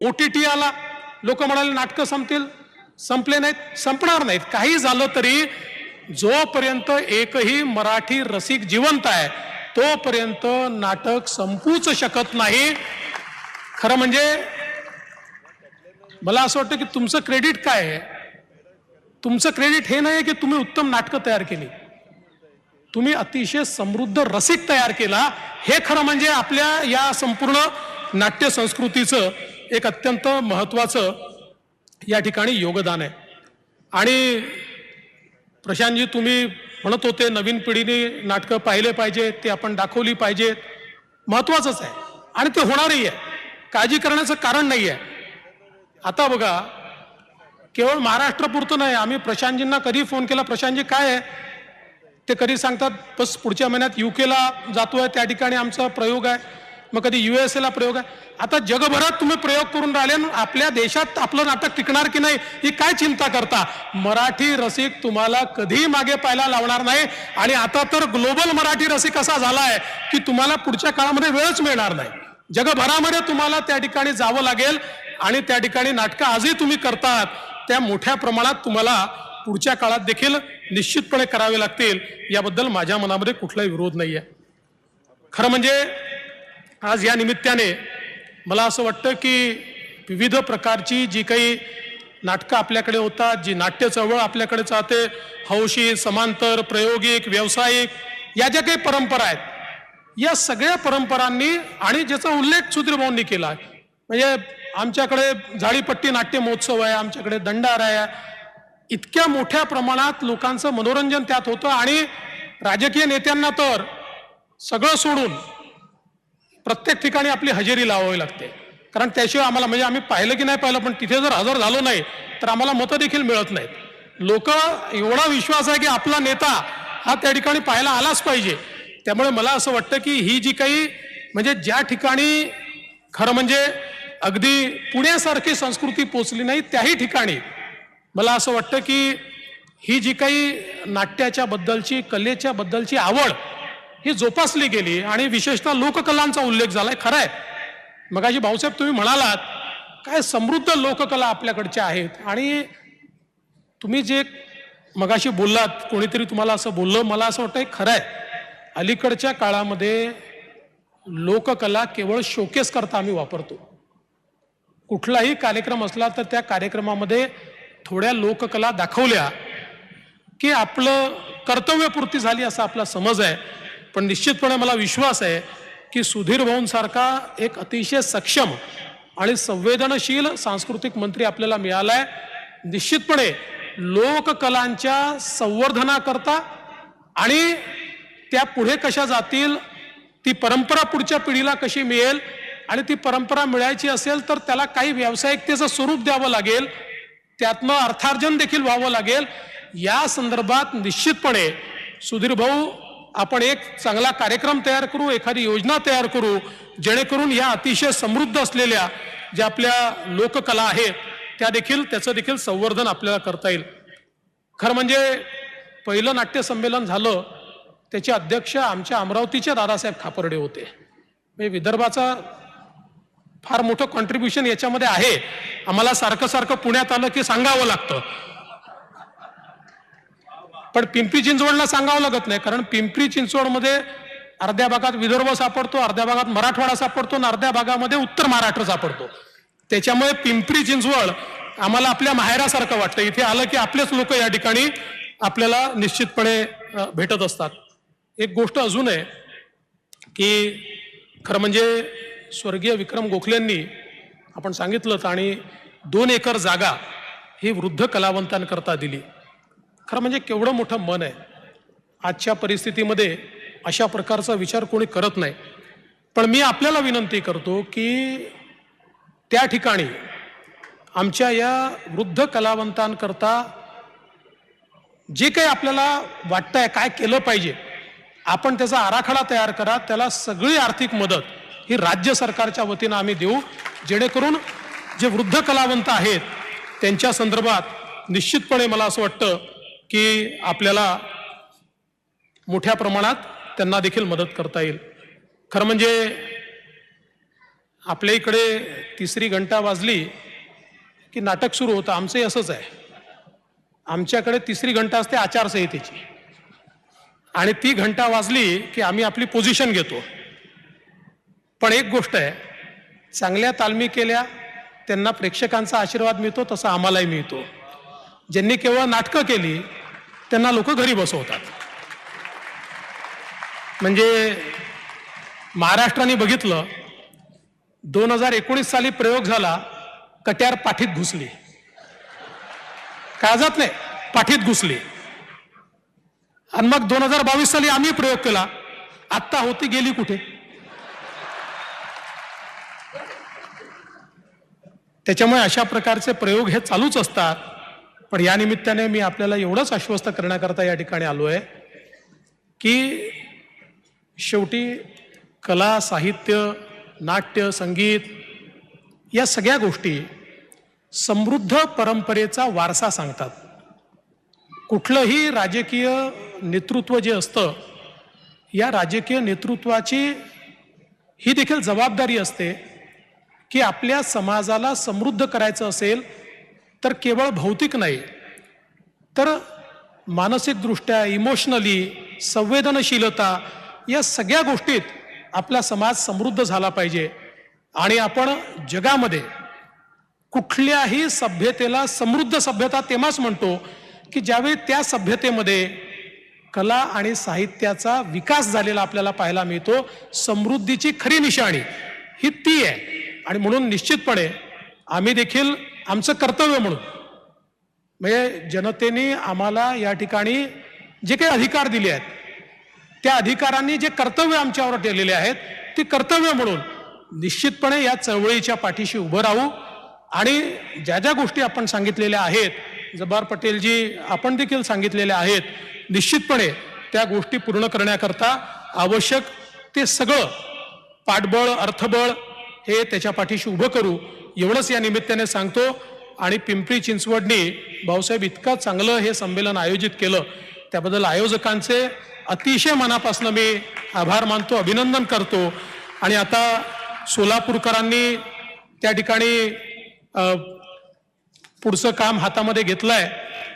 O T T आला. लोक म्हणाले नाटकं संपतील. संपले नाहीत. संपणार नाहीत. काही झालं तरी जोपर्यंत एकही मराठी रसिक जिवंत आहे तोपर्यंत नाटक संपूच शकत नाही. खरं म्हणजे मला असं वाटतं की तुमचं क्रेडिट काय आहे? तुमचं क्रेडिट हे नाही की तुम्ही उत्तम नाटकं तयार केली. तुम्ही अतिशय समृद्ध रसिक तयार केला. हे खरं म्हणजे आपल्या या संपूर्ण नाट्य संस्कृतीचं एक अत्यंत महत्त्वाचं या ठिकाणी योगदान आहे. आणि प्रशांतजी तुम्ही म्हणत होते नवीन पिढीने नाटकं पाहिले पाहिजे ते आपण दाखवली पाहिजेत. महत्त्वाचंच आहे. आणि ते होणारही आहे. काळजी करण्याचं कारण नाही आहे आता बघा केवळ महाराष्ट्रापुरतं नाही आम्ही प्रशांतजींना कधी फोन केला? प्रशांतजी काय आहे? ते कधी सांगतात बस पुढच्या महिन्यात युकेला आहे त्या ठिकाणी आमचा प्रयोग आहे. मग कधी यू एस एला प्रयोग आहे? आता जगभरात तुम्ही प्रयोग करून राहिले आणि आपल्या देशात आपलं नाटक टिकणार की नाही ही काय चिंता करता? मराठी रसिक तुम्हाला कधीही मागे पाहायला लावणार नाही. आणि आता तर ग्लोबल मराठी रसिक असा झालाय की तुम्हाला पुढच्या काळामध्ये वेळच मिळणार नाही. जगभरामध्ये तुम्हाला त्या ठिकाणी जावं लागेल आणि त्या ठिकाणी नाटकं आजही तुम्ही करतात. त्या मोठ्या प्रमाणात तुम्हाला पुढच्या काळात देखील निश्चितपणे करावे लागतील. याबद्दल माझ्या मनामध्ये कुठलाही विरोध नाही आहे खरं म्हणजे आज या निमित्ताने मला असं वाटतं की विविध प्रकारची जी काही नाटकं आपल्याकडे होतात जी नाट्य चळवळ आपल्याकडे चालते हौशी समांतर प्रायोगिक व्यावसायिक या ज्या काही परंपरा आहेत या सगळ्या परंपरांनी आणि ज्याचा उल्लेख सुधीरभाऊंनी केला आहे. म्हणजे आमच्याकडे झाडीपट्टी नाट्य महोत्सव आहे आमच्याकडे दंडार आहे. इतक्या मोठ्या प्रमाणात लोकांचं मनोरंजन त्यात होतं आणि राजकीय नेत्यांना तर सगळं सोडून प्रत्येक ठिकाणी आपली हजेरी लावावी लागते. कारण त्याशिवाय आम्हाला म्हणजे आम्ही पाहिलं की नाही पाहिलं पण तिथे जर हजर झालो नाही तर आम्हाला मतं देखील मिळत नाहीत. लोक एवढा विश्वास आहे की आपला नेता हा त्या ठिकाणी पाहायला आलाच पाहिजे. त्यामुळे मला असं वाटतं की ही जी काही म्हणजे ज्या ठिकाणी खरं म्हणजे अगदी पुण्यासारखी संस्कृती पोचली नाही त्याही ठिकाणी मला असं वाटतं की ही जी काही नाट्याच्या बद्दलची कलेच्या बद्दलची आवड ही जोपासली गेली आणि विशेषतः लोककलांचा उल्लेख झालाय. खरं आहे मगाशी भाऊसाहेब तुम्ही म्हणालात काय समृद्ध लोककला आपल्याकडच्या आहेत. आणि तुम्ही जे मगाशी बोललात कोणीतरी तुम्हाला असं बोललं मला असं वाटतं हे खरं आहे अलीकडच्या काळामध्ये लोककला केवळ शोकेस करता आम्ही वापरतो. कुठलाही कार्यक्रम असला तर त्या कार्यक्रमामध्ये थोड्या लोककला दाखवल्या की आपलं कर्तव्यपूर्ती झाली असा आपला समज आहे. पण निश्चितपणे मला विश्वास आहे की सुधीर भाऊंसारखा एक अतिशय सक्षम आणि संवेदनशील सांस्कृतिक मंत्री आपल्याला मिळालाय. निश्चितपणे लोककलांच्या संवर्धनाकरता आणि त्या पुढे कशा जातील ती परंपरा पुढच्या पिढीला कशी मिळेल आणि ती परंपरा मिळायची असेल तर त्याला काही व्यावसायिकतेचं स्वरूप द्यावं लागेल त्यातनं अर्थार्जन देखील व्हावं लागेल. या संदर्भात निश्चितपणे सुधीर भाऊ आपण एक चांगला कार्यक्रम तयार करू एखादी योजना तयार करू जेणेकरून या अतिशय समृद्ध असलेल्या ज्या आपल्या लोककला आहेत त्या देखील त्याचं देखील संवर्धन आपल्याला करता येईल. खरं म्हणजे पहिलं नाट्य संमेलन झालं त्याचे अध्यक्ष आमच्या अमरावतीचे दादासाहेब खापर्डे होते. म्हणजे विदर्भाचा फार मोठं कॉन्ट्रीब्युशन याच्यामध्ये आहे. आम्हाला सारखं सारखं पुण्यात आलं की सांगावं लागतं. पण पिंपरी चिंचवडला सांगावं लागत नाही कारण पिंपरी चिंचवडमध्ये अर्ध्या भागात विदर्भ सापडतो अर्ध्या भागात मराठवाडा सापडतो आणि अर्ध्या भागामध्ये उत्तर महाराष्ट्र सापडतो. त्याच्यामुळे पिंपरी चिंचवड आम्हाला आपल्या माहेरासारखं वाटतं. इथे आलं की आपलेच लोक या ठिकाणी आपल्याला निश्चितपणे भेटत असतात. एक गोष्ट अजून आहे की खरं म्हणजे स्वर्गीय विक्रम गोखलेंनी आपण सांगितलं आणि दोन एकर जागा ही वृद्ध कलावंतांकरता दिली. खरं म्हणजे केवढं मोठं मन आहे. आजच्या परिस्थितीमध्ये अशा प्रकारचा विचार कोणी करत नाही. पण मी आपल्याला विनंती करतो की त्या ठिकाणी आमच्या या वृद्ध कलावंतांकरता जे काही आपल्याला वाटतंय काय केलं पाहिजे आपण त्याचा आराखडा तयार करा त्याला सगळी आर्थिक मदत ही राज्य सरकारच्या वतीनं आम्ही देऊ. जेणेकरून जे वृद्ध कलावंत आहेत त्यांच्या संदर्भात निश्चितपणे मला असं वाटतं की आपल्याला मोठ्या प्रमाणात त्यांना देखील मदत करता येईल. खरं म्हणजे आपल्या इकडे तिसरी घंटा वाजली की नाटक सुरू होतं. आमचंही असंच आहे. आमच्याकडे तिसरी घंटा असते आचारसंहितेची. आणि ती घंटा वाजली की आम्ही आपली पोझिशन घेतो. पण एक गोष्ट आहे चांगल्या तालमी केल्या त्यांना प्रेक्षकांचा आशीर्वाद मिळतो तसा आम्हालाही मिळतो. ज्यांनी केवळ नाटकं केली त्यांना लोक घरी बसवतात. म्हणजे महाराष्ट्राने बघितलं दोन हजार एकोणीस साली प्रयोग झाला कट्यार पाठीत घुसली. काळजात नाही? पाठीत घुसली. आणि मग दोन हजार बावीस साली आम्ही प्रयोग केला आत्ता होती गेली कुठे? त्याच्यामुळे अशा प्रकारचे प्रयोग हे चालूच असतात. पण या निमित्ताने मी आपल्याला एवढंच आश्वस्त करण्याकरता या ठिकाणी आलो आहे की शेवटी कला साहित्य नाट्य संगीत या सगळ्या गोष्टी समृद्ध परंपरेचा वारसा सांगतात. कुठलंही राजकीय नेतृत्व जे असतं या राजकीय नेतृत्वाची ही देखील जबाबदारी असते की आपल्या समाजाला समृद्ध करायचं असेल तर केवळ भौतिक नाही तर मानसिकदृष्ट्या इमोशनली संवेदनशीलता या सगळ्या गोष्टीत आपला समाज समृद्ध झाला पाहिजे. आणि आपण जगामध्ये कुठल्याही सभ्यतेला समृद्ध सभ्यता तेव्हाच म्हणतो की ज्यावेळी त्या सभ्यतेमध्ये कला आणि साहित्याचा विकास झालेला आपल्याला पाहायला मिळतो समृद्धीची खरी निशाणी ही ती आहे. आणि म्हणून निश्चितपणे आम्ही देखील आमचं कर्तव्य म्हणून. म्हणजे जनतेने आम्हाला या ठिकाणी जे काही अधिकार दिले आहेत त्या अधिकारांनी जे कर्तव्य आमच्यावर ठेवलेले आहेत ते कर्तव्य म्हणून निश्चितपणे या चळवळीच्या पाठीशी उभं राहू आणि ज्या ज्या गोष्टी आपण सांगितलेल्या आहेत जब्बार पटेलजी आपण देखील सांगितलेल्या आहेत निश्चितपणे त्या गोष्टी पूर्ण करण्याकरता आवश्यक ते सगळं पाठबळ अर्थबळ हे त्याच्या पाठीशी उभं करू एवढंच या निमित्ताने सांगतो. आणि पिंपरी चिंचवडनी भाऊसाहेब इतकं चांगलं हे संमेलन आयोजित केलं. त्याबद्दल आयोजकांचे अतिशय मनापासून मी आभार मानतो अभिनंदन करतो. आणि आता सोलापूरकरांनी त्या ठिकाणी पुढचं काम हातामध्ये घेतलं आहे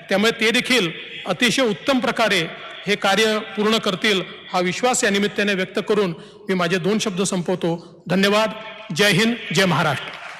त्यामुळे ते देखील अतिशय उत्तम प्रकारे हे कार्य पूर्ण करतील हा विश्वास या निमित्ताने व्यक्त करून मी माझे दोन शब्द संपवतो. धन्यवाद. जय हिंद जय महाराष्ट्र.